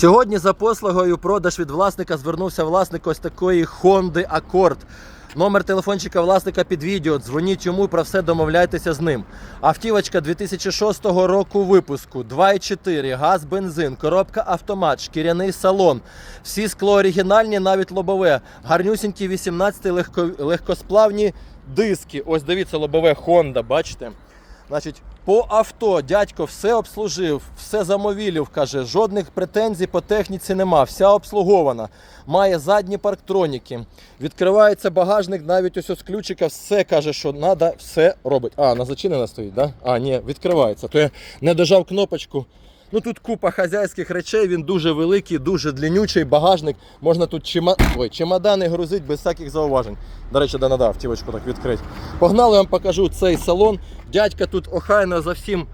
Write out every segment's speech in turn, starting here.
Сьогодні за послугою продаж від власника звернувся власник ось такої Honda Accord. Номер телефончика власника під відео. Дзвоніть йому про все домовляйтеся з ним. Автівочка 2006 року випуску, 2,4, газ, бензин, коробка автомат, шкіряний салон. Всі скло оригінальні, навіть лобове. Гарнюсінькі 18 легко, легкосплавні диски. Ось дивіться, лобове Honda, бачите? Значить, по авто дядько все обслужив, все замовілів, каже, жодних претензій по техніці нема, вся обслугована. Має задні парктроніки. Відкривається багажник, навіть ось з ключика, все каже, що треба, все робить. А, на зачинена стоїть, да? А, ні, відкривається. То я не дожав кнопочку. Ну тут купа хазяйських речей, він дуже великий, дуже длиннючий багажник. Можна тут чима... Ой, чемодани грузити без всяких зауважень. До речі, да надав автівочку так відкрити. Погнали, я вам покажу цей салон. Дядька тут охайно за всім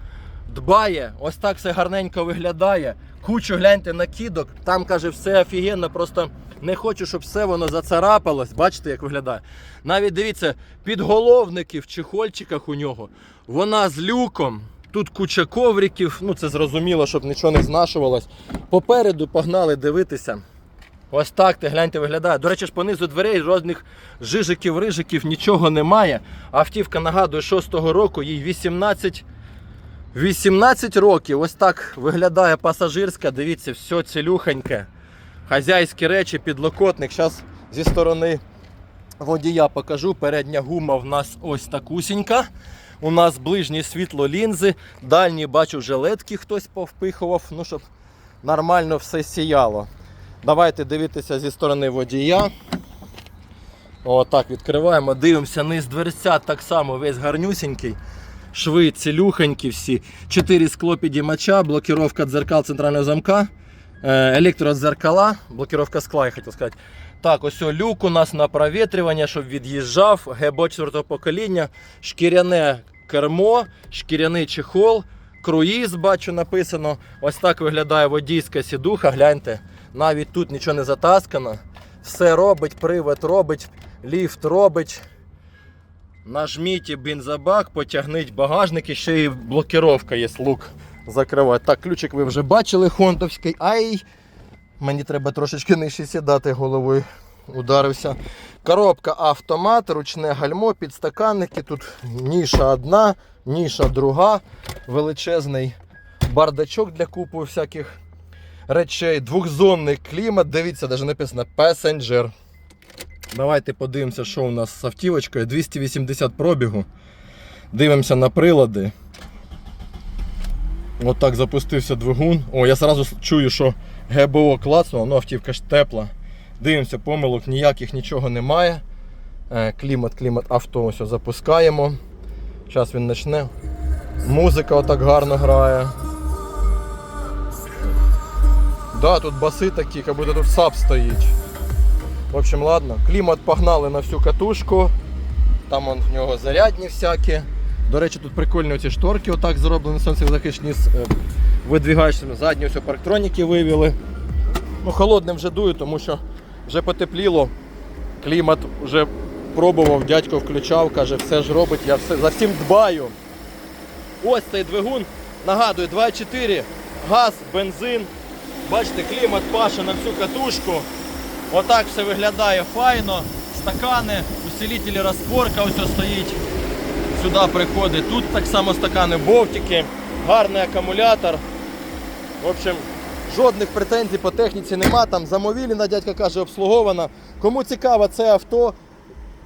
дбає. Ось так все гарненько виглядає. Кучу гляньте накидок. Там каже, все офігенно, просто не хочу, щоб все воно зацарапалось. Бачите, як виглядає. Навіть дивіться, підголовники в чехольчиках у нього. Вона з люком. Тут куча ковриків, ну це зрозуміло, щоб нічого не знашувалось. Попереду погнали дивитися. Ось так ти гляньте виглядає. До речі, ж понизу дверей жодних жижиків, рижиків, нічого немає. Автівка нагадує 6-го року, їй 18, 18 років. Ось так виглядає пасажирська. Дивіться, все цілюхоньке. Хазяйські речі, підлокотник. Зараз зі сторони водія покажу. Передня гума в нас ось такусінька. У нас ближнє світло лінзи, дальні бачу жилетки хтось повпихував, ну щоб нормально все сіяло. Давайте дивитися зі сторони водія. Отак відкриваємо, дивимося низ дверця, так само весь гарнюсінький. Шви цілюхонькі всі. Чотири склопідімача, блокировка дзеркал центрального замка, е, електродзеркала, блокировка скла, я хотів сказати. Так, ось люк у нас на провітрювання, щоб від'їжджав, ГБО 4 покоління, шкіряне кермо, шкіряний чехол, круїз, бачу, написано. Ось так виглядає водійська сідуха. Гляньте, навіть тут нічого не затаскано. Все робить, привод робить, ліфт робить. Нажміть бензобак, потягніть багажник і ще і блокировка є лук закривати. Так, ключик ви вже бачили, хонтовський. Ай! Мені треба трошечки нижче сідати головою. Ударився. Коробка автомат, ручне гальмо, підстаканники. Тут ніша одна, ніша друга, величезний бардачок для купу всяких речей. Двохзонний клімат. Дивіться, навіть написано Passenger. Давайте подивимося, що у нас з автівочкою. 280 пробігу. Дивимося на прилади. Отак запустився двигун. О, я одразу чую, що ГБО клацнуло, ну автівка ж тепла. Дивимося, помилок ніяких нічого немає. Е, Клімат, клімат авто ось запускаємо. Зараз він почне. Музика отак гарно грає. Да, тут баси такі, як будто тут САП стоїть. В общем, ладно. Клімат погнали на всю катушку. Там он в нього зарядні всякі. До речі, тут прикольні ці шторки отак зроблені сонцезахисні. з, е, Видвигаючими задні ось парктроніки вивели. Ну, холодним вже дую, тому що вже потепліло. Клімат вже пробував, дядько включав, каже, все ж робить, я все, за всім дбаю. Ось цей двигун. Нагадую, 2.4, газ, бензин. Бачите, клімат паша на всю катушку. Отак все виглядає файно. Стакани, усилителі розпорка ось стоїть. Сюди приходить. Тут так само стакани, бовтики, гарний акумулятор. В общем, жодних претензій по техніці нема. Там замовіліна, дядька каже, обслугована. Кому цікаво це авто,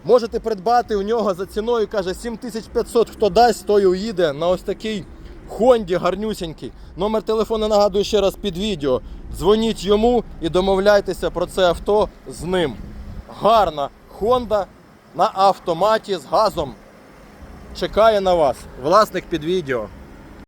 можете придбати у нього за ціною, каже, 7500. Хто дасть, той уїде на ось такий Хонді гарнюсінький. Номер телефону нагадую ще раз під відео. Дзвоніть йому і домовляйтеся про це авто з ним. Гарна Honda на автоматі з газом. Чекає на вас. Власник під відео.